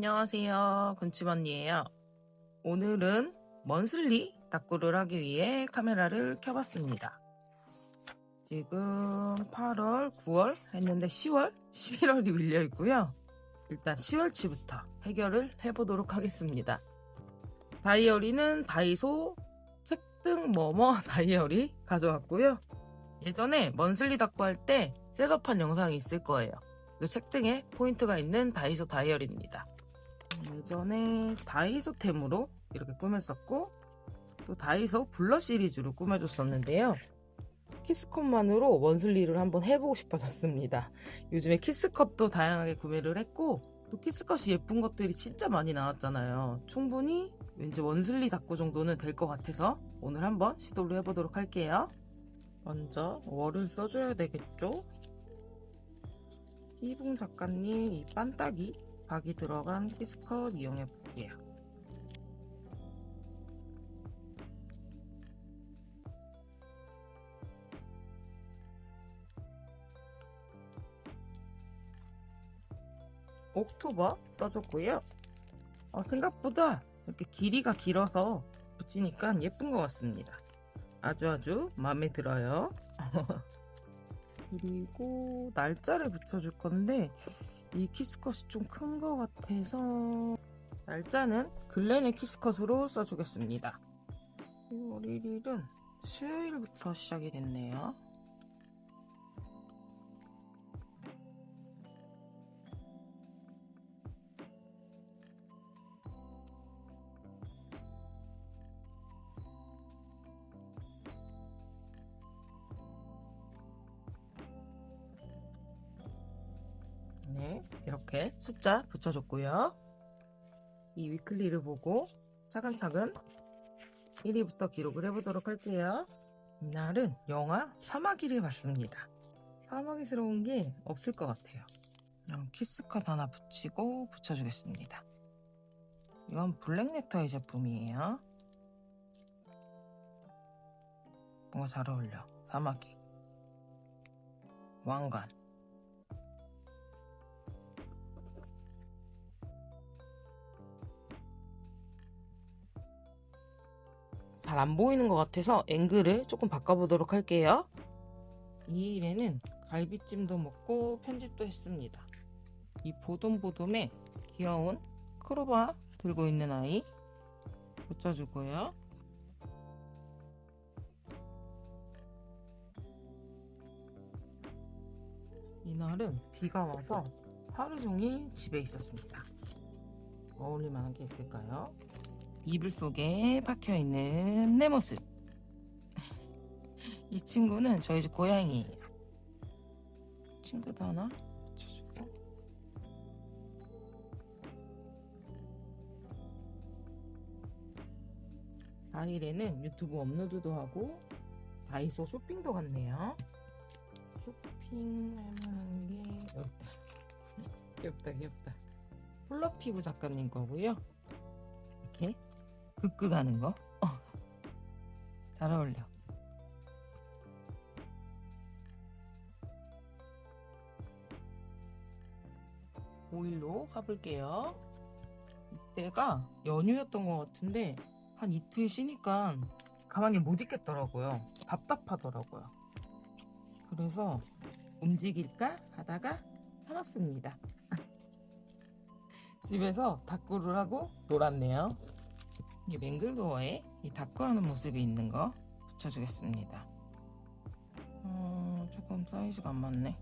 안녕하세요. 군침 언니예요. 오늘은 먼슬리 닦구를 하기 위해 카메라를 켜봤습니다. 지금 8월, 9월 했는데 10월, 11월이 밀려 있고요. 일단 10월치부터 해결을 해보도록 하겠습니다. 다이어리는 다이소 책등 뭐뭐 다이어리 가져왔고요. 예전에 먼슬리 닦고 할 때 셋업한 영상이 있을 거예요. 그 책등에 포인트가 있는 다이소 다이어리입니다. 예전에 다이소템으로 이렇게 꾸몄었고 또 다이소 블러 시리즈로 꾸며줬었는데요. 키스컷만으로 원슬리를 한번 해보고 싶어졌습니다. 요즘에 키스컷도 다양하게 구매를 했고 또 키스컷이 예쁜 것들이 진짜 많이 나왔잖아요. 충분히 왠지 원슬리 닦고 정도는 될 것 같아서 오늘 한번 시도를 해보도록 할게요. 먼저 월을 써줘야 되겠죠? 희붕 작가님 이 빤딱이 박이 들어간 키스컷 이용해 볼게요. 옥토버 써줬고요. 어, 생각보다 이렇게 길이가 길어서 붙이니까 예쁜 것 같습니다. 아주 아주 마음에 들어요. 그리고 날짜를 붙여줄 건데 이 키스컷이 좀 큰 것 같아서 날짜는 글렌의 키스컷으로 써주겠습니다. 10월 1일은 수요일부터 시작이 됐네요. 네, 이렇게 숫자 붙여줬고요. 이 위클리를 보고 차근차근 1위부터 기록을 해보도록 할게요. 이날은 영화 사마귀를 봤습니다. 사마귀스러운 게 없을 것 같아요. 그냥 키스컷 하나 붙이고 붙여주겠습니다. 이건 블랙레터의 제품이에요. 뭔가 잘 어울려. 사마귀. 왕관. 잘 안 보이는 것 같아서 앵글을 조금 바꿔보도록 할게요. 이 일에는 갈비찜도 먹고 편집도 했습니다. 이 보돔보돔에 귀여운 크로바 들고 있는 아이 붙여주고요. 이날은 비가 와서 하루 종일 집에 있었습니다. 어울릴 만한 게 있을까요? 이불 속에 박혀있는 내 모습. 이 친구는 저희 집 고양이에요. 친구도 하나 붙여주고. 당일에는 유튜브 업로드도 하고 다이소 쇼핑도 갔네요. 쇼핑할 만한 게 없다. 귀엽다, 귀엽다. 폴러피부 작가님 거고요. 이렇게 극극 하는 거. 어. 잘 어울려. 오일로 가볼게요. 이때가 연휴였던 것 같은데 한 이틀 쉬니까 가만히 못 있겠더라고요. 답답하더라고요. 그래서 움직일까 하다가 참았습니다. 집에서 닦구를 하고 놀았네요. 이 맹글도어에 이 닦구하는 모습이 있는 거 붙여주겠습니다. 어, 조금 사이즈가 안 맞네.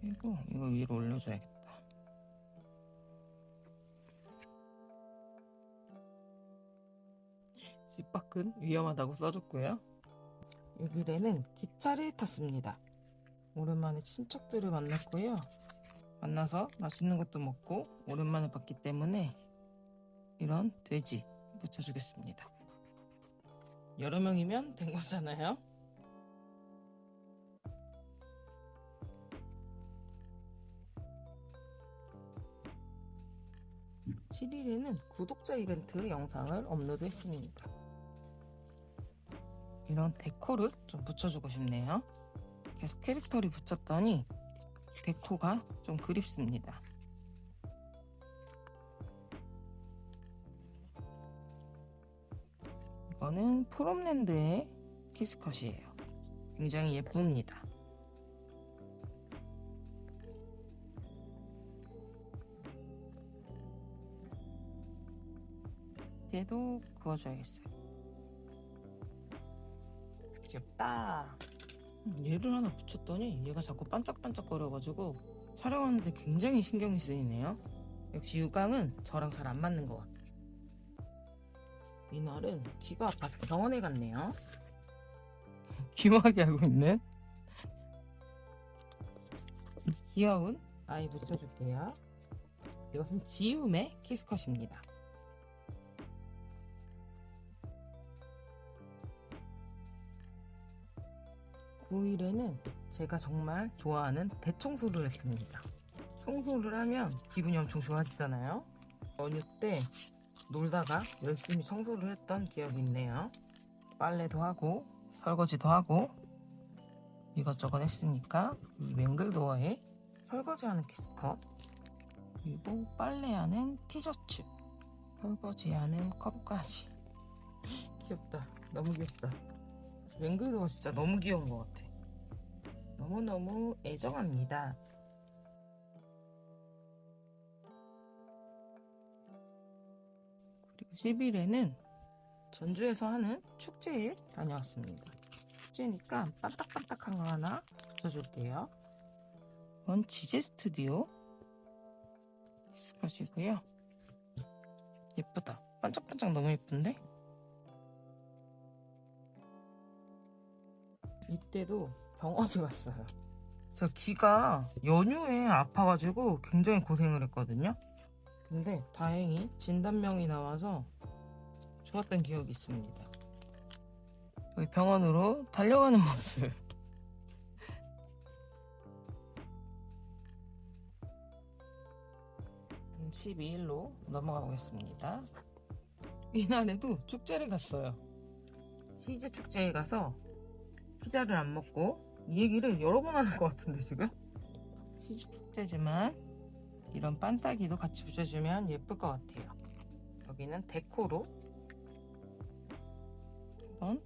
그리고 이거 위로 올려줘야겠다. 집 밖은 위험하다고 써줬고요. 여기에는 기차를 탔습니다. 오랜만에 친척들을 만났고요. 만나서 맛있는 것도 먹고 오랜만에 봤기 때문에 이런 돼지 붙여주겠습니다. 여러 명이면 된 거잖아요. (7일에는) 구독자 이벤트 영상을 업로드했습니다. 이런 데코를 좀 붙여주고 싶네요. 계속 캐릭터를 붙였더니 데코가 좀 그립습니다. 이거는 프롬랜드의 키스컷이에요. 굉장히 예쁩니다. 얘도 그어줘야겠어요. 귀엽다. 얘를 하나 붙였더니 얘가 자꾸 반짝반짝거려가지고 촬영하는데 굉장히 신경이 쓰이네요. 역시 유광은 저랑 잘 안 맞는 것 같아요. 이날은 귀가 아파서 병원에 갔네요. 귀마개 하고 이 귀여운 아이 붙여줄게요. 이것은 지움의 키스컷입니다. 9일에는 제가 정말 좋아하는 대청소를 했습니다. 청소를 하면 기분이 엄청 좋아지잖아요. 어느 때 놀다가 열심히 청소를 했던 기억이 있네요. 빨래도 하고 설거지도 하고 이것저것 했으니까 이 맹글도어에 설거지하는 키스컵 그리고 빨래하는 티셔츠 설거지하는 컵까지. 귀엽다. 너무 귀엽다. 맹글도어 진짜 너무 귀여운 것 같아. 너무너무 애정합니다 10일에는 전주에서 하는 축제에 다녀왔습니다. 축제니까 반딱반딱한 거 하나 붙여줄게요. 이건 지제 스튜디오 스컷이고요. 예쁘다. 반짝반짝 너무 예쁜데? 이때도 병원에 갔어요. 저 귀가 연휴에 아파가지고 굉장히 고생을 했거든요. 근데 다행히 진단명이 나와서 좋았던 기억이 있습니다. 여기 병원으로 달려가는 모습. 음, 12일로 넘어가 보겠습니다. 이날에도 축제를 갔어요. 시제 축제에 가서 피자를 안 먹고 이 얘기를 여러 번 하는 것 같은데 지금 시제 축제지만 이런 반따기도 같이 붙여주면 예쁠 것 같아요. 여기는 데코로 한번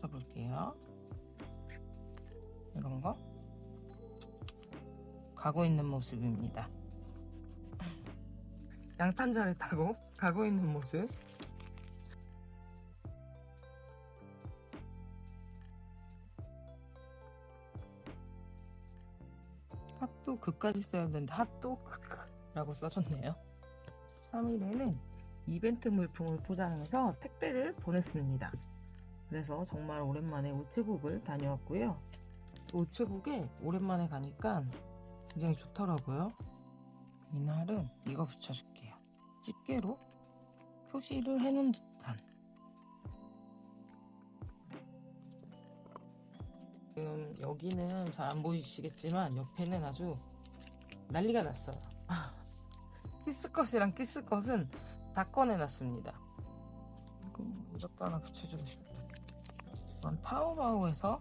붙여볼게요. 이런 거 가고 있는 모습입니다. 양탄자를 타고 가고 있는 모습. 핫도 그까지 써야 되는데 핫도 라고 써줬네요. 13일에는 이벤트 물품을 포장해서 택배를 보냈습니다. 그래서 정말 오랜만에 우체국을 다녀왔고요. 우체국에 오랜만에 가니까 굉장히 좋더라고요. 이날은 이거 붙여줄게요. 집게로 표시를 해놓은 듯한 지금 여기는 잘 안 보이시겠지만 옆에는 아주 난리가 났어요. 키스컷이랑 키스컷은 다 꺼내놨습니다. 이거 무조건 하나 붙여주고 싶다. 이건 타오바오에서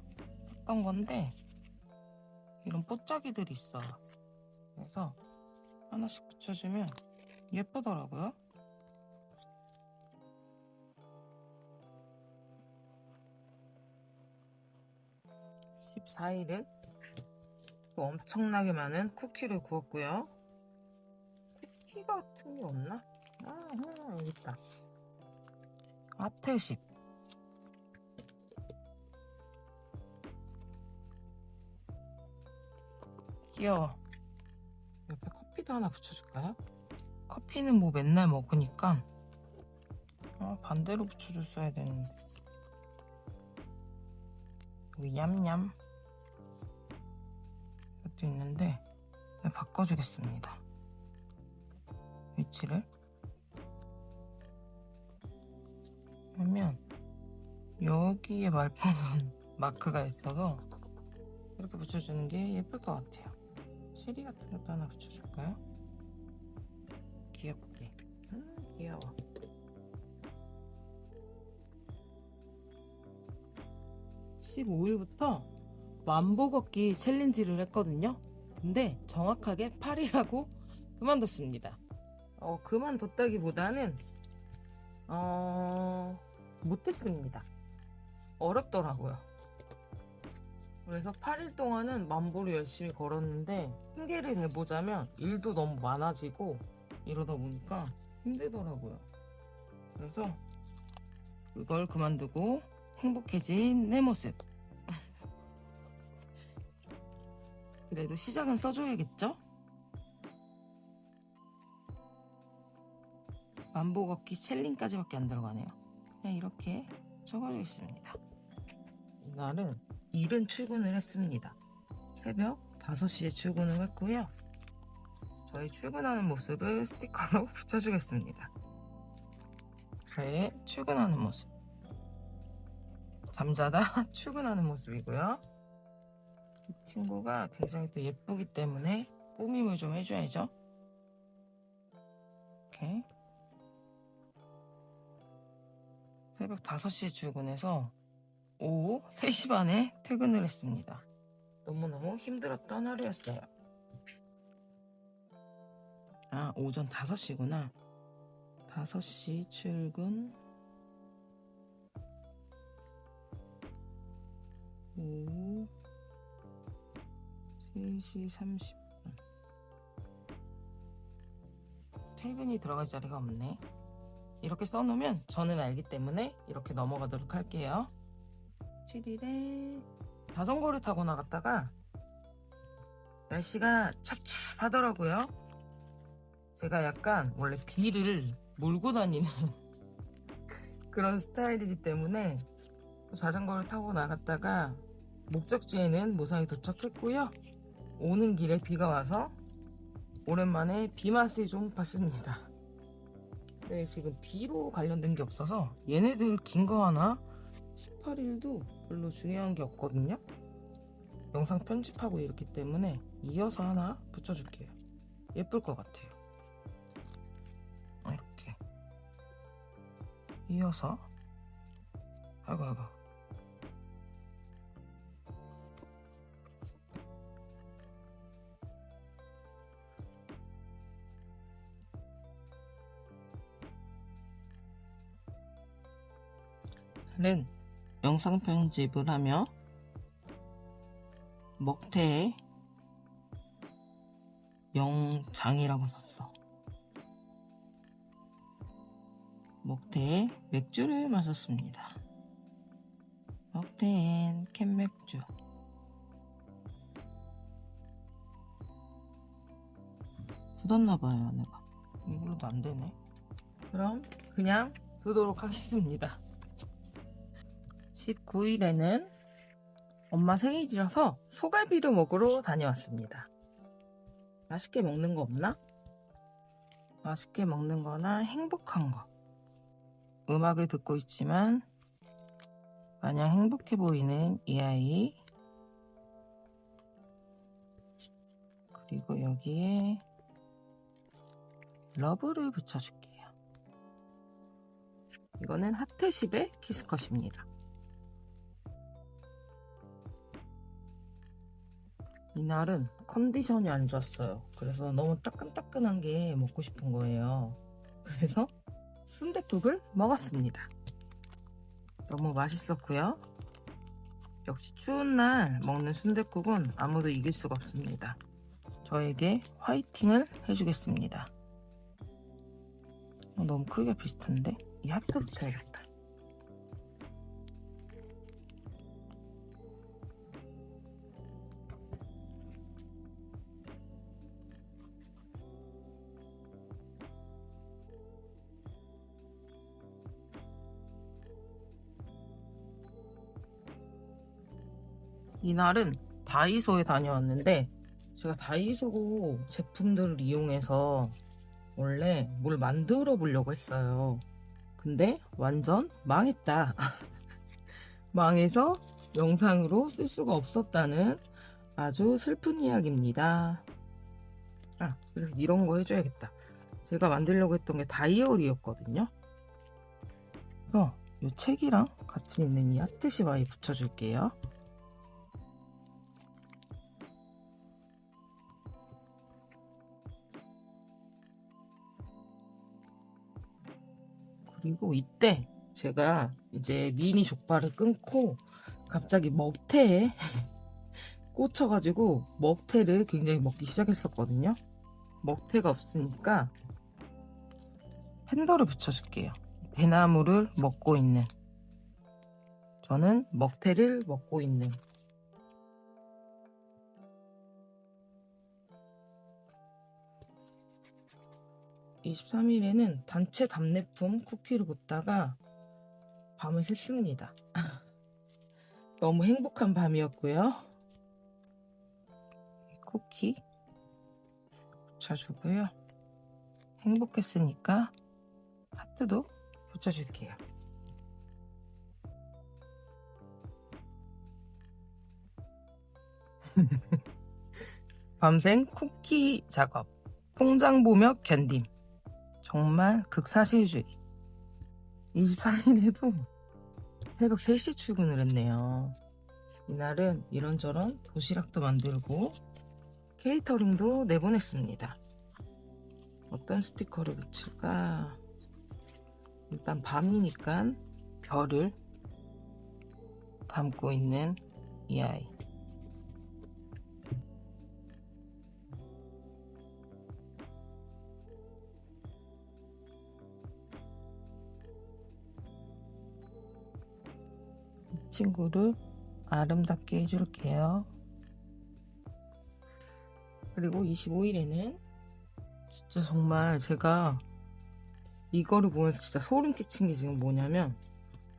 샀던 건데 이런 뽀짝이들이 있어요. 그래서 하나씩 붙여주면 예쁘더라고요. (14일은) 또 엄청나게 많은 쿠키를 구웠고요 쿠 키 같은 게 없나? 아, 아 여기 있다. 아트십 귀여워. 옆에 커피도 하나 붙여줄까요? 커피는 뭐 맨날 먹으니까 어, 반대로 붙여줬어야 되는데. 여기 냠냠 이것도 있는데 네, 바꿔주겠습니다 위치를 그러면 여기에 말풍선 마크가 있어서 이렇게 붙여주는 게 예쁠 것 같아요. 체리 같은 것도 하나 붙여줄까요? 귀엽게. 음 귀여워. (15일부터) 만보 걷기 챌린지를 했거든요. 근데 정확하게 8이라고 그만뒀습니다 어 그만뒀다기보다는 어 못했습니다. 어렵더라고요. 그래서 8일 동안은 만보를 열심히 걸었는데 핑계를 대보자면 일도 너무 많아지고 이러다 보니까 힘들더라고요. 그래서 그걸 그만두고 행복해진 내 모습. 그래도 시작은 써줘야겠죠? 만보 걷기 챌린까지밖에 안 들어가네요. 그냥 이렇게 적어주겠습니다. 이날은 이른 출근을 했습니다. 새벽 5시에 출근을 했고요. 저희 출근하는 모습을 스티커로 붙여주겠습니다. 저의 출근하는 모습. 잠자다 출근하는 모습이고요. 이 친구가 굉장히 또 예쁘기 때문에 꾸밈을 좀 해줘야죠. 이렇게. 새벽 5시에 출근해서 오후 3시 반에 퇴근을 했습니다. 너무너무 힘들었던 하루였어요. 아, 오전 5시구나. 5시 출근. 오후 3시 30분. 퇴근이 들어갈 자리가 없네. 이렇게 써놓으면 저는 알기 때문에 이렇게 넘어가도록 할게요. 7일에 자전거를 타고 나갔다가 날씨가 찹찹하더라고요. 제가 약간 원래 비를 몰고 다니는 그런 스타일이기 때문에 자전거를 타고 나갔다가 목적지에는 무사히 도착했고요. 오는 길에 비가 와서 오랜만에 비 맛을 좀 봤습니다. 네, 지금 비로 관련된 게 없어서 얘네들 긴 거 하나 18일도 별로 중요한 게 없거든요. 영상 편집하고 이렇기 때문에 이어서 하나 붙여줄게요. 예쁠 것 같아요. 이렇게 이어서 아이고 아이고 는 영상 편집을 하며 먹태에 영장이라고 썼어. 먹태에 맥주를 마셨습니다. 먹태엔 캔맥주. 굳었나봐요, 내가. 이걸로도 안 되네. 그럼 그냥 두도록 하겠습니다. 19일에는 엄마 생일이라서 소갈비를 먹으러 다녀왔습니다. 맛있게 먹는 거 없나? 맛있게 먹는 거나 행복한 거. 음악을 듣고 있지만 마냥 행복해 보이는 이 아이. 그리고 여기에 러브를 붙여줄게요. 이거는 하트십의 키스컷입니다. 이날은 컨디션이 안 좋았어요. 그래서 너무 따끈따끈한 게 먹고 싶은 거예요. 그래서 순댓국을 먹었습니다. 너무 맛있었고요. 역시 추운 날 먹는 순댓국은 아무도 이길 수가 없습니다. 저에게 화이팅을 해주겠습니다. 어, 너무 크기가 비슷한데? 이 하트 붙여야겠다. 이날은 다이소에 다녀왔는데 제가 다이소 제품들을 이용해서 원래 뭘 만들어 보려고 했어요. 근데 완전 망했다. 망해서 영상으로 쓸 수가 없었다는 아주 슬픈 이야기입니다. 아, 그래서 이런 거 해줘야겠다. 제가 만들려고 했던 게 다이어리였거든요. 그래서 이 책이랑 같이 있는 이 하트시바에 붙여줄게요. 그리고 이때 제가 이제 미니 족발을 끊고 갑자기 먹태에 꽂혀가지고 먹태를 굉장히 먹기 시작했었거든요. 먹태가 없으니까 팬더를 붙여줄게요. 대나무를 먹고 있는 저는 먹태를 먹고 있는 23일에는 단체 답례품 쿠키를 붓다가 밤을 샜습니다. 너무 행복한 밤이었고요. 쿠키 붙여주고요. 행복했으니까 하트도 붙여줄게요. 밤샘 쿠키 작업. 통장 보며 견딤. 정말 극사실주의. 24일에도 새벽 3시 출근을 했네요. 이날은 이런저런 도시락도 만들고 케이터링도 내보냈습니다. 어떤 스티커를 붙일까? 일단 밤이니까 별을 담고 있는 이 아이. 친구를 아름답게 해줄게요. 그리고 25일에는 진짜 정말 제가 이거를 보면서 진짜 소름 끼친 게 지금 뭐냐면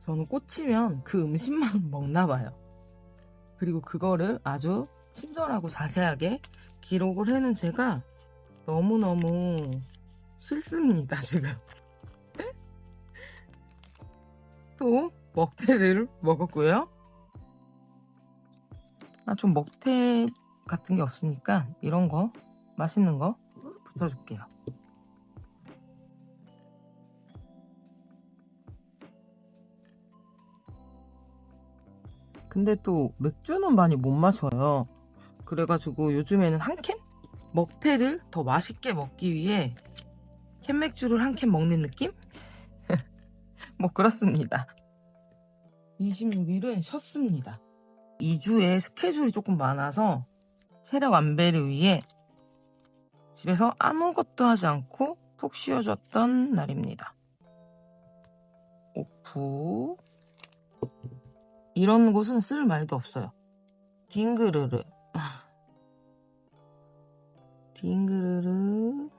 저는 꽂히면 그 음식만 먹나 봐요. 그리고 그거를 아주 친절하고 자세하게 기록을 해놓은 제가 너무너무 싫습니다, 지금. 또 먹태를 먹었고요. 아, 좀 먹태 같은 게 없으니까 이런 거 맛있는 거 붙여줄게요. 근데 또 맥주는 많이 못 마셔요. 그래가지고 요즘에는 한 캔? 먹태를 더 맛있게 먹기 위해 캔맥주를 한 캔 먹는 느낌? 뭐 그렇습니다. 26일은 쉬었습니다. 2주에 스케줄이 조금 많아서 체력 안배를 위해 집에서 아무것도 하지 않고 푹 쉬어줬던 날입니다. 오프. 이런 곳은 쓸 말도 없어요. 딩그르르. 딩그르르.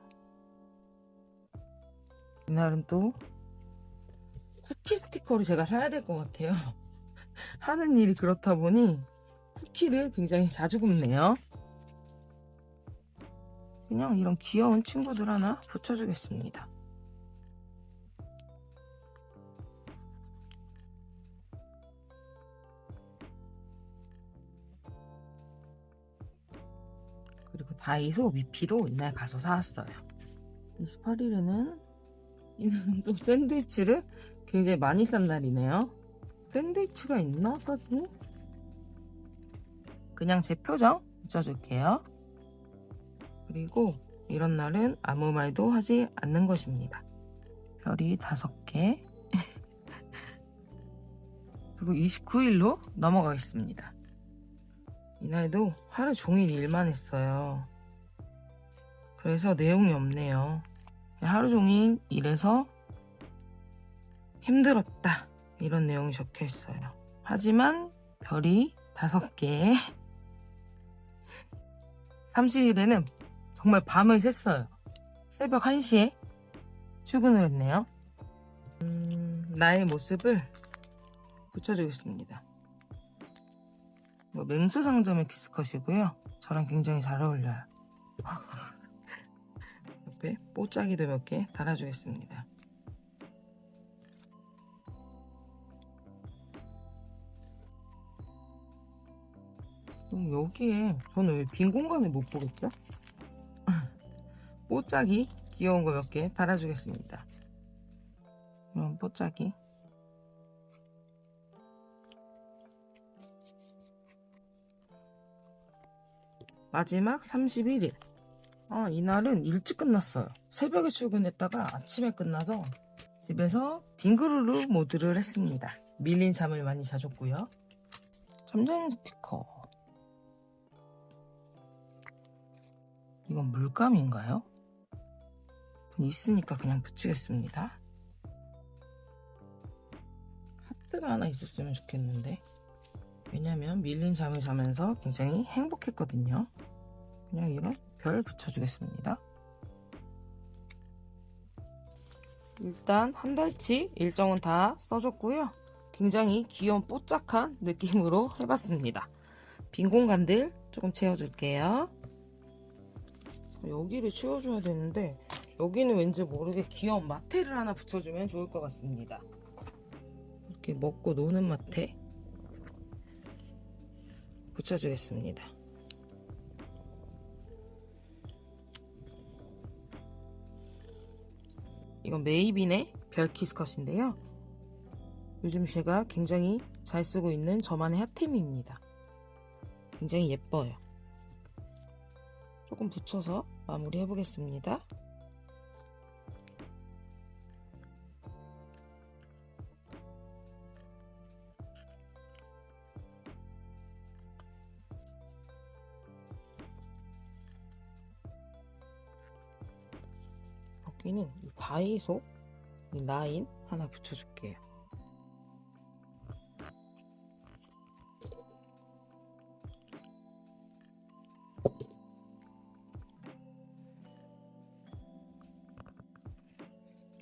이날은 또 쿠키 스티커를 제가 사야 될 것 같아요. 하는 일이 그렇다 보니 쿠키를 굉장히 자주 굽네요. 그냥 이런 귀여운 친구들 하나 붙여주겠습니다. 그리고 다이소 미피도 이날 가서 사왔어요. 28일에는 이날은 또 샌드위치를 굉장히 많이 싼 날이네요. 샌드위치가 있나 따지? 그냥 제 표정 붙여줄게요. 그리고 이런 날은 아무 말도 하지 않는 것입니다. 별이 다섯 개. 그리고 29일로 넘어가겠습니다. 이날도 하루 종일 일만 했어요. 그래서 내용이 없네요. 하루 종일 일해서 힘들었다. 이런 내용이 적혀 있어요. 하지만 별이 다섯 개. 30일에는 정말 밤을 샜어요. 새벽 1시에 출근을 했네요. 음, 나의 모습을 붙여주겠습니다. 뭐 맹수 상점의 키스컷이고요. 저랑 굉장히 잘 어울려요. 옆에 뽀짝이도 몇 개 달아주겠습니다. 그럼 여기에 저는 왜 빈 공간을 못 보겠죠? 뽀짝이 귀여운 거 몇 개 달아주겠습니다. 이런 뽀짝이 마지막 31일 아 이날은 일찍 끝났어요 새벽에 출근했다가 아침에 끝나서 집에서 딩그루루 모드를 했습니다. 밀린 잠을 많이 자줬고요. 점점 스티커. 이건 물감인가요? 있으니까 그냥 붙이겠습니다. 하트가 하나 있었으면 좋겠는데 왜냐면 밀린 잠을 자면서 굉장히 행복했거든요. 그냥 이런 별 붙여주겠습니다. 일단 한 달치 일정은 다 써줬고요. 굉장히 귀여운 뽀짝한 느낌으로 해봤습니다. 빈 공간들 조금 채워줄게요. 여기를 채워줘야 되는데 여기는 왠지 모르게 귀여운 마테를 하나 붙여주면 좋을 것 같습니다. 이렇게 먹고 노는 마테 붙여주겠습니다. 이건 메이빈의 별키스 컷인데요. 요즘 제가 굉장히 잘 쓰고 있는 저만의 핫템입니다. 굉장히 예뻐요. 조금 붙여서 마무리 해보겠습니다. 여기는 이 다이소 이 라인 하나 붙여줄게요.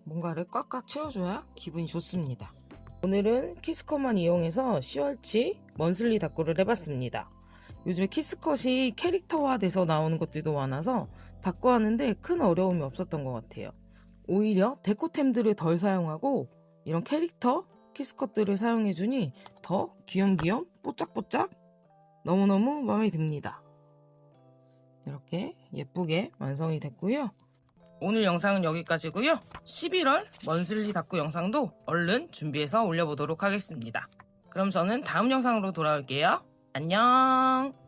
뭔가를 꽉꽉 채워줘야 기분이 좋습니다. 오늘은 키스컷만 이용해서 10월치 먼슬리 닦고를 해봤습니다. 요즘에 키스컷이 캐릭터화돼서 나오는 것들도 많아서 닦고 하는데 큰 어려움이 없었던 것 같아요. 오히려 데코템들을 덜 사용하고 이런 캐릭터 키스컷들을 사용해주니 더 귀염귀염 뽀짝뽀짝 너무너무 마음에 듭니다. 이렇게 예쁘게 완성이 됐고요. 오늘 영상은 여기까지고요. 11월 먼슬리 닦고 영상도 얼른 준비해서 올려보도록 하겠습니다. 그럼 저는 다음 영상으로 돌아올게요. 안녕!